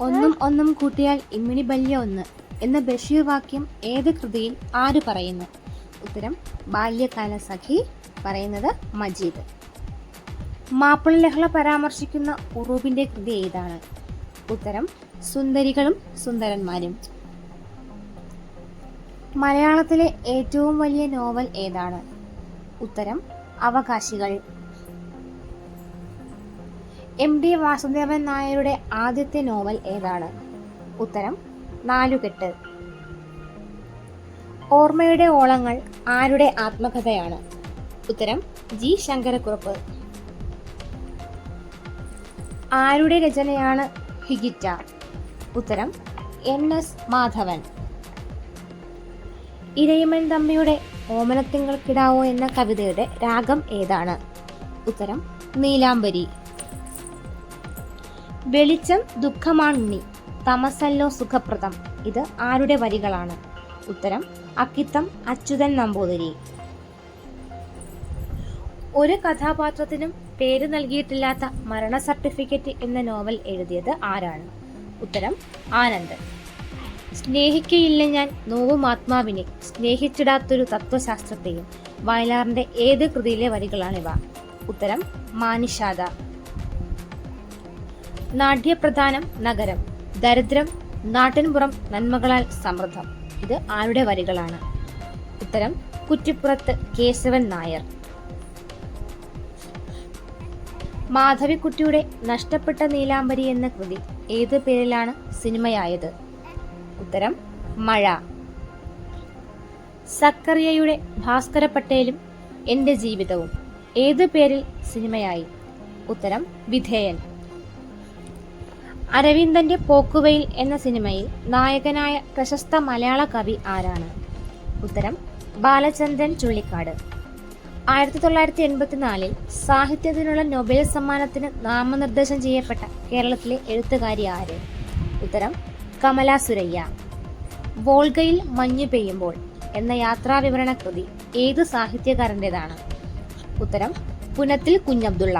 ഒന്നും ഒന്നും കൂട്ടിയാൽ ഇമ്മിണി ബല്യ ഒന്ന് എന്ന ബഷീർ വാക്യം ഏത് കൃതിയിൽ ആര് പറയുന്നു? ഉത്തരം ബാല്യകാല സഖി പറയുന്നത് മജീദ്. മാപ്പിള ലഹള പരാമർശിക്കുന്ന ഉറൂബിന്റെ കൃതി ഏതാണ്? ഉത്തരം സുന്ദരികളും സുന്ദരന്മാരും. മലയാളത്തിലെ ഏറ്റവും വലിയ നോവൽ ഏതാണ്? ഉത്തരം അവകാശികൾ. എം ഡി വാസുദേവൻ നായരുടെ ആദ്യത്തെ നോവൽ ഏതാണ്? ഉത്തരം നാലുകെട്ട്. ഓർമ്മയുടെ ഓളങ്ങൾ ആരുടെ ആത്മകഥയാണ്? ഉത്തരം ജി ശങ്കരക്കുറുപ്പ്. ആരുടെ രചനയാണ് ഹിഗിറ്റ? ഉത്തരം എൻ എസ് മാധവൻ. ഇരയിമൻ തമ്മിയുടെ ഓമനത്തിങ്കൾ കിടാവോ എന്ന കവിതയുടെ രാഗം ഏതാണ്? ഉത്തരം നീലാംബരി. വെളിച്ചം ദുഃഖമാണുണ്ണി തമസല്ലോ സുഖപ്രദം. ഇത് ആരുടെ വരികളാണ്? ഉത്തരം അക്കിത്തം അച്യുതൻ നമ്പൂതിരി. ഒരു കഥാപാത്രത്തിനും പേര് നൽകിയിട്ടില്ലാത്ത മരണ സർട്ടിഫിക്കറ്റ് എന്ന നോവൽ എഴുതിയത് ആരാണ്? ഉത്തരം ആനന്ദ്. സ്നേഹിക്കയില്ല ഞാൻ നോവും ആത്മാവിനെ. സ്നേഹിച്ചിടാത്തൊരു തത്വശാസ്ത്രത്തെയും വയലാറിന്റെ ഏത് കൃതിയിലെ വരികളാണിവ ഉത്തരം മാനിഷാദ. നാട്യപ്രധാനം നഗരം. ദരിദ്രം നാട്ടിൻപുറം നന്മകളാൽ സമൃദ്ധം. ഇത് ആരുടെ വരികളാണ്? ഉത്തരം കുറ്റിപ്പുറത്ത് കേശവൻ നായർ. മാധവിക്കുട്ടിയുടെ നഷ്ടപ്പെട്ട നീലാംബരി എന്ന കൃതി ഏത് പേരിലാണ് സിനിമയായത്? ഉത്തരം മഴ. സക്കറിയയുടെ ഭാസ്കര പട്ടേലും എന്റെ ജീവിതവും. ഏത് പേരിൽ സിനിമയായി? ഉത്തരം വിധേയൻ. അരവിന്ദന്റെ പോക്കുവെയിൽ എന്ന സിനിമയിൽ നായകനായ പ്രശസ്ത മലയാള കവി ആരാണ്? ഉത്തരം ബാലചന്ദ്രൻ ചുള്ളിക്കാട്. ആയിരത്തി തൊള്ളായിരത്തി എൺപത്തിനാലിൽ സാഹിത്യത്തിനുള്ള നൊബേൽ സമ്മാനത്തിന് നാമനിർദ്ദേശം ചെയ്യപ്പെട്ട കേരളത്തിലെ എഴുത്തുകാരി ആര്? ഉത്തരം കമല സുരയ്യ. വോൾഗയിൽ മഞ്ഞു പെയ്യുമ്പോൾ എന്ന യാത്രാവിവരണ കൃതി ഏത് സാഹിത്യകാരന്റെതാണ് ഉത്തരം പുനത്തിൽ കുഞ്ഞബ്ദുള്ള.